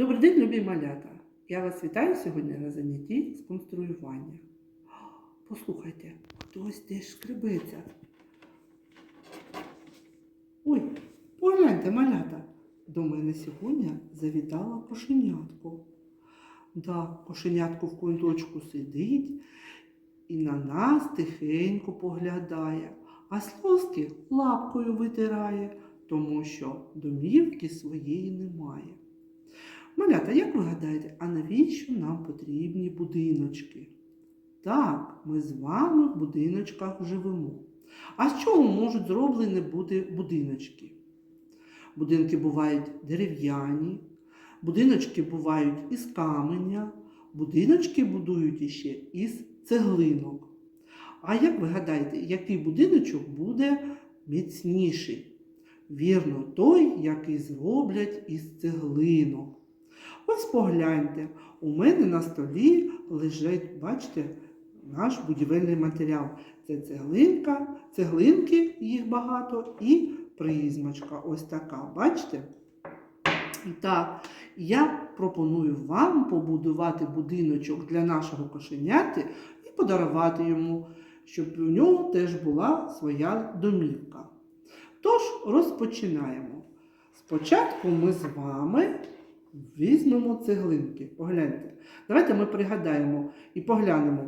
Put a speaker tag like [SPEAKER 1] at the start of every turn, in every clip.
[SPEAKER 1] Добрий день, любі малята! Я вас вітаю сьогодні на занятті з конструювання. Послухайте, хтось теж шкребеться. Ой, погляньте, малята. До мене сьогодні завітала кошенятко. Да, кошенятко в куточку сидить і на нас тихенько поглядає, а сльозки лапкою витирає, тому що домівки своєї немає. Малята, як ви гадаєте, а навіщо нам потрібні будиночки? Так, ми з вами в будиночках живемо. А з чого можуть зроблені бути будиночки? Будинки бувають дерев'яні, будиночки бувають із каменя, будиночки будують іще із цеглинок. А як ви гадаєте, який будиночок буде міцніший? Вірно, той, який зроблять із цеглинок. Ось погляньте, у мене на столі лежить, бачите, наш будівельний матеріал. Це цеглинка, цеглинки, їх багато, і призмочка ось така, бачите? Так, я пропоную вам побудувати будиночок для нашого кошеняти і подарувати йому, щоб у нього теж була своя домівка. Тож розпочинаємо. Спочатку ми з вами візьмемо цеглинки. Погляньте. Давайте ми пригадаємо і поглянемо.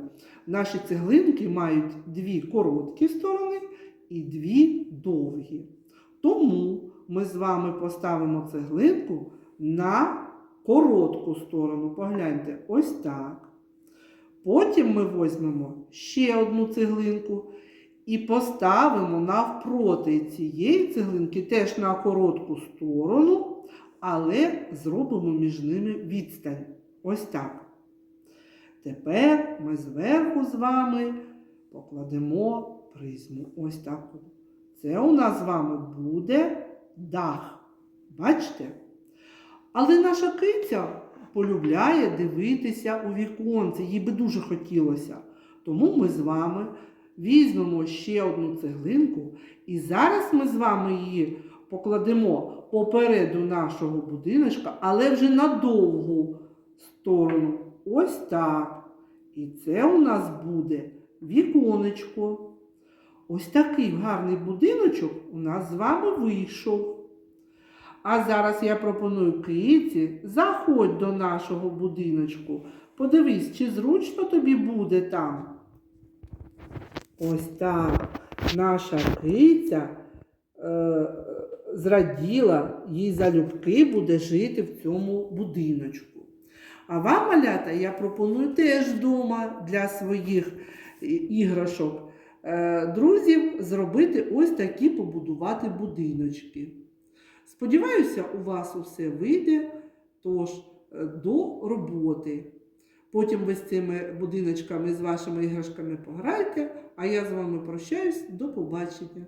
[SPEAKER 1] Наші цеглинки мають дві короткі сторони і дві довгі. Тому ми з вами поставимо цеглинку на коротку сторону. Погляньте, ось так. Потім ми візьмемо ще одну цеглинку і поставимо навпроти цієї цеглинки теж на коротку сторону, але зробимо між ними відстань. Ось так. Тепер ми зверху з вами покладемо призму. Ось таку. Це у нас з вами буде дах. Бачите? Але наша киця полюбляє дивитися у віконце, їй би дуже хотілося. Тому ми з вами візьмемо ще одну цеглинку, і зараз ми з вами її покладемо попереду нашого будиночка, але вже на довгу сторону. Ось так. І це у нас буде віконечко. Ось такий гарний будиночок у нас з вами вийшов. А зараз я пропоную киці, заходь до нашого будиночку. Подивись, чи зручно тобі буде там. Ось так наша киця е, зраділа, їй залюбки буде жити в цьому будиночку. А вам, малята, я пропоную теж вдома для своїх іграшок е, друзів зробити ось такі побудувати будиночки. Сподіваюся, у вас усе вийде, тож е, до роботи. Потім ви з цими будиночками, з вашими іграшками пограйте, а я з вами прощаюсь. До побачення.